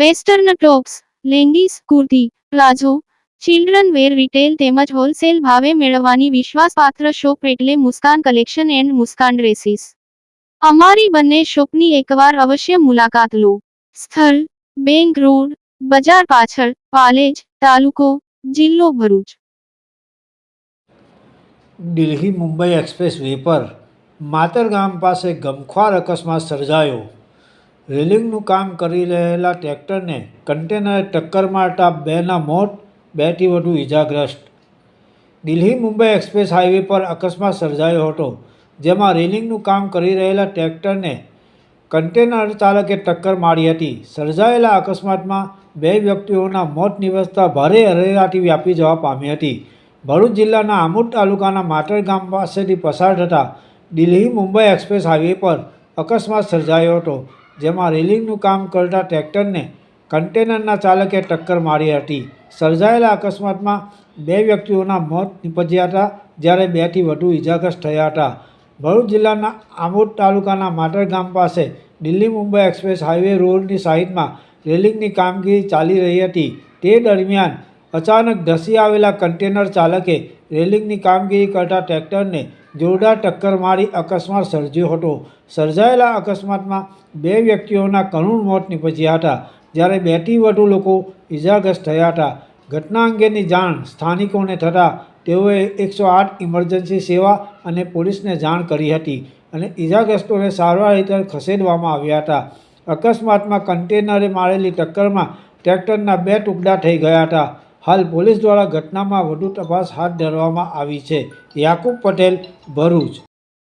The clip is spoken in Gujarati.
Western tops leggings, kurti, palazzo, children wear retail તેમજ હોલસેલ ભાવે મેળવવાની વિશ્વાસપાત્ર શોપ એટલે Muskan collection and Muskan dresses. અમારી બંને શોપની એકવાર અવશ્ય મુલાકાત લો. સ્થળ, બેંક રોડ, બજાર પાછળ, પાલેજ, તાલુકો, જિલ્લો ભરૂચ. દિલ્હી મુંબઈ એક્સપ્રેસ વે પર માતરગામ પાસે ગમખ્વાર અકસ્માત સર્જાયો. રેલિંગનું કામ કરી રહેલા ટ્રેક્ટરને કન્ટેનરે ટક્કર મારતા બેના મોત, બેથી વધુ ઇજાગ્રસ્ત દિલ્હી મુંબઈ એક્સપ્રેસ હાઈવે પર અકસ્માત સર્જાયો હતો, જેમાં રેલિંગનું કામ કરી રહેલા ટ્રેક્ટરને કન્ટેનર ચાલકે ટક્કર મારી હતી. સર્જાયેલા અકસ્માતમાં બે વ્યક્તિઓના મોત નિવસતા ભારે અરેરાટી વ્યાપી જવા પામી હતી. ભરૂચ જિલ્લાના આમોદ તાલુકાના માટર ગામ પાસેથી પસાર થતા દિલ્હી મુંબઈ એક્સપ્રેસ હાઈવે પર અકસ્માત સર્જાયો હતો. જેમાં રેલિંગનું કામ કરતા ટ્રેક્ટરને કન્ટેનરના ચાલકે ટક્કર મારી હતી. સર્જાયેલા અકસ્માતમાં બે વ્યક્તિઓના મોત નીપજ્યા હતા, જ્યારે બેથી વધુ ઇજાગ્રસ્ત થયા હતા. ભરૂચ જિલ્લાના આમોદ તાલુકાના માટર ગામ પાસે દિલ્હી મુંબઈ એક્સપ્રેસ હાઈવે રોડની સાઈડમાં રેલિંગની કામગીરી ચાલી રહી હતી. તે દરમિયાન અચાનક ધસી આવેલા કન્ટેનર ચાલકે રેલિંગની કામગીરી કરતા ટ્રેક્ટરને જોરદાર ટક્કર મારી અકસ્માત સર્જ્યો હતો. સર્જાયેલા અકસ્માતમાં બે વ્યક્તિઓના કરુણ મોત નીપજ્યા હતા, જ્યારે બેથી વધુ લોકો ઇજાગ્રસ્ત થયા હતા. ઘટના અંગેની જાણ સ્થાનિકોને થતાં તેઓએ એકસો આઠ ઇમરજન્સી સેવા અને પોલીસને જાણ કરી હતી અને ઇજાગ્રસ્તોને સારવાર હેઠળ ખસેડવામાં આવ્યા હતા. અકસ્માતમાં કન્ટેનરે મારેલી ટક્કરમાં ટ્રેક્ટરના બે ટુકડા થઈ ગયા હતા. હાલ પોલીસ દ્વારા ઘટનામાં વધુ તપાસ હાથ ધરવામાં આવી છે. યાકુબ પટેલ ભરૂચ.